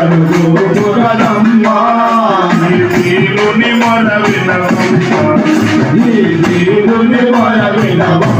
అడుగుతున్నదమ్మా తీరుని మన వినవమ్మా ఈ తీరుని మన వినవమ్మా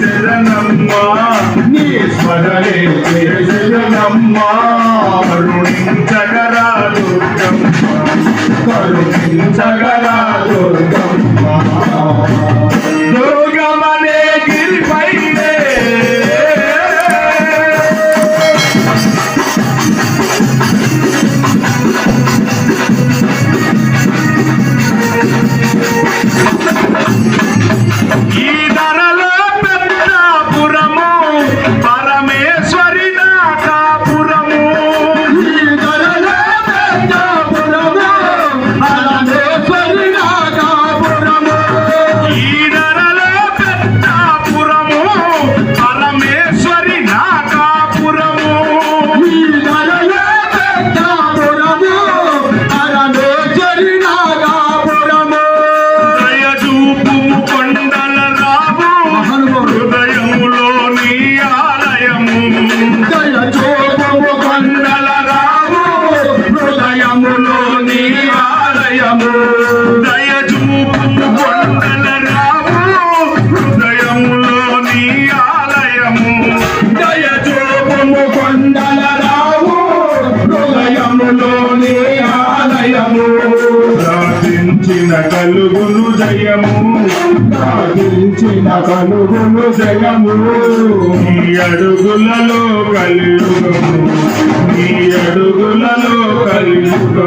చరణమ్మా నీ స్మరణే చరణమ్మా కరుణించగరా దుర్గమ్మ కరుణించగరా దుర్గమ్మ జయము ప్రార్థించిన కలుగును జయము. ప్రార్థించిన కలుగును జయము. నీ అడుగులలో కలుగు నీ అడుగులలో కలుగు